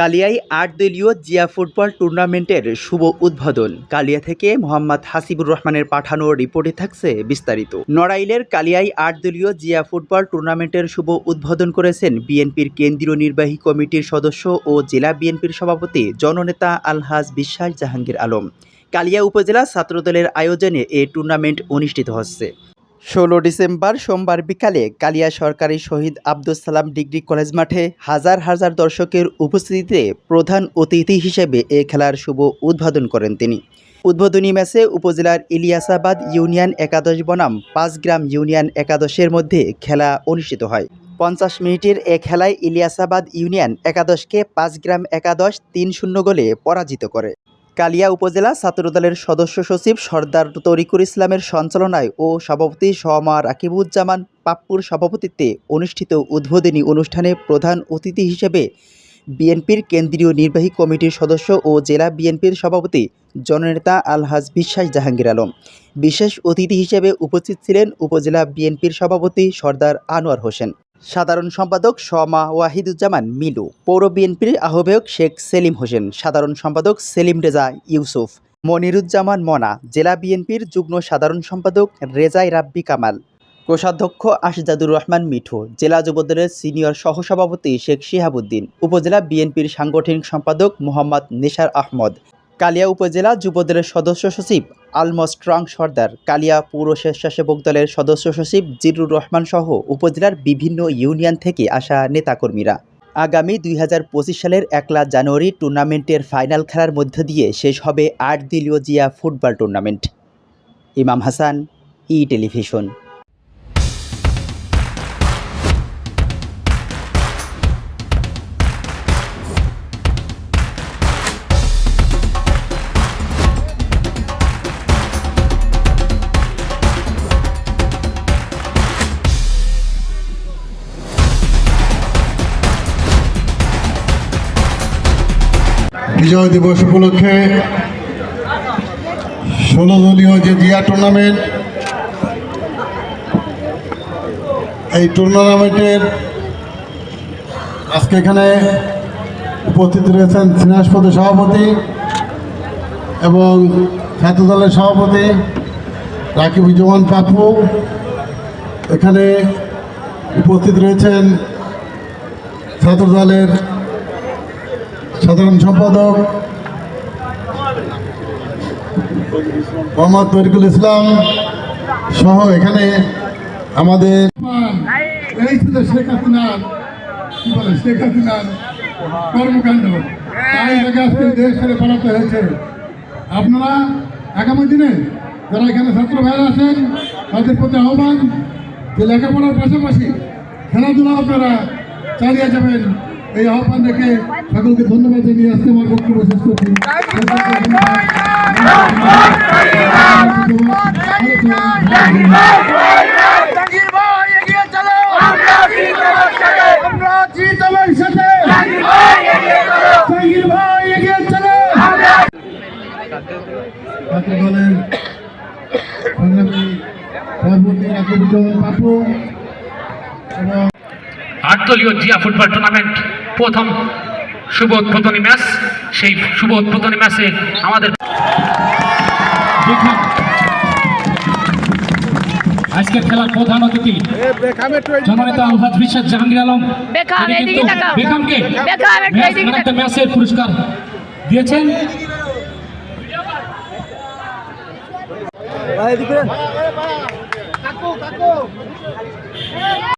কালিয়ায় আট দলীয় জিয়া ফুটবল টুর্নামেন্টের শুভ উদ্বোধন। কালিয়া থেকে মোহাম্মদ হাসিবুর রহমানের পাঠানো রিপোর্টে থাকছে বিস্তারিত। নড়াইলের কালিয়ায় আট দলীয় জিয়া ফুটবল টুর্নামেন্টের শুভ উদ্বোধন করেছেন বিএনপির কেন্দ্রীয় নির্বাহী কমিটির সদস্য ও জেলা বিএনপির সভাপতি জননেতা আলহাজ বিশ্বাস জাহাঙ্গীর আলম। কালিয়া উপজেলা ছাত্রদলের আয়োজনে এ টুর্নামেন্ট অনুষ্ঠিত হচ্ছে। ষোলো ডিসেম্বর সোমবার বিকালে কালিয়া সরকারি শহীদ আব্দুল সালাম ডিগ্রি কলেজ মাঠে হাজার হাজার দর্শকের উপস্থিতিতে প্রধান অতিথি হিসেবে এ খেলার শুভ উদ্বোধন করেন তিনি। উদ্বোধনী ম্যাচে উপজেলার ইলিয়াসাবাদ ইউনিয়ন একাদশ বনাম পাঁচগ্রাম ইউনিয়ন একাদশের মধ্যে খেলা অনুষ্ঠিত হয়। পঞ্চাশ মিনিটের এ খেলায় ইলিয়াসাবাদ ইউনিয়ন একাদশকে পাঁচগ্রাম একাদশ তিন শূন্য গোলে পরাজিত করে। কালিয়া উপজেলা ছাত্রদলের সদস্য সচিব সর্দার তরিকুর ইসলামের সঞ্চালনায় ও সভাপতি সোহামা রাকিবুজ্জামান পাপ্পুর সভাপতিত্বে অনুষ্ঠিত উদ্বোধনী অনুষ্ঠানে প্রধান অতিথি হিসেবে বিএনপির কেন্দ্রীয় নির্বাহী কমিটির সদস্য ও জেলা বিএনপির সভাপতি জননেতা আলহাজ বিশ্বাস জাহাঙ্গীর আলম। বিশেষ অতিথি হিসেবে উপস্থিত ছিলেন উপজেলা বিএনপির সভাপতি সর্দার আনোয়ার হোসেন। সাধারণ সম্পাদক শমা ওয়াহিদুজ্জামান মিলু। পৌর বিএনপির আহ্বায়ক শেখ সেলিম হোসেন। সাধারণ সম্পাদক সেলিম রেজা ইউসুফ। মনিরুজ্জামান মনা। জেলা বিএনপির যুগ্ম সাধারণ সম্পাদক রেজাই রাব্বি কামাল। কোষাধ্যক্ষ আশজাদুর রহমান মিঠু। জেলা যুবদলের সিনিয়র সহসভাপতি শেখ শিহাবুদ্দিন। উপজেলা বিএনপির সাংগঠনিক সম্পাদক মোহাম্মদ নিসার আহমদ। কালিয়া উপজেলা যুবদলের সদস্য সচিব আলমস্ট্রং সর্দার, কালিয়া পৌর স্বেচ্ছাসেবক দলের সদস্য সচিব জিরুর রহমান সহ উপজেলার বিভিন্ন ইউনিয়ন থেকে আসা নেতাকর্মীরা। আগামী দুই হাজার পঁচিশ সালের একলা জানুয়ারি টুর্নামেন্টের ফাইনাল খেলার মধ্য দিয়ে শেষ হবে আট দলীয় জিয়া ফুটবল টুর্নামেন্ট। ইমাম হাসান, ই টেলিভিশন। বিজয় দিবস উপলক্ষে ষোলো দলীয় যে জিয়া টুর্নামেন্ট এই টুর্নামেন্টের আজকে এখানে উপস্থিত রয়েছেন সিনাসপতি সভাপতি এবং ছাত্র দলের সভাপতি রাকিবুজ্জামান পাপু এখানে উপস্থিত রয়েছেন ছাত্র দলের সাধারণ সম্পাদক মোহাম্মদ তরিকুল ইসলাম সহ এখানে আমাদের শেখ কি বলে কর্মকাণ্ড। তাই হয়েছে? আপনারা দিনে এখানে ভাইরা আছেন লেখাপড়ার পাশাপাশি খেলাধুলা আপনারা চালিয়ে যাবেন। এই আহ্বান রেখে সকলকে ধন্যবাদ জানিয়ে আসতে আমার বক্তব্য শেষ করছি। আটদলীয় জিয়া ফুটবল টুর্নামেন্ট প্রথম শুভ উদ্বোধনী ম্যাচ সেই শুভ উদ্বোধনী ম্যাচে আমাদের আজকের খেলার প্রধান অতিথি জননেতা আলহাজ বিশ্বাস জাহাঙ্গীর আলম। বেকাম, কিন্তু বেকামকে তাকাও। ম্যাচের পুরস্কার দিয়েছেন। কাকু কাকু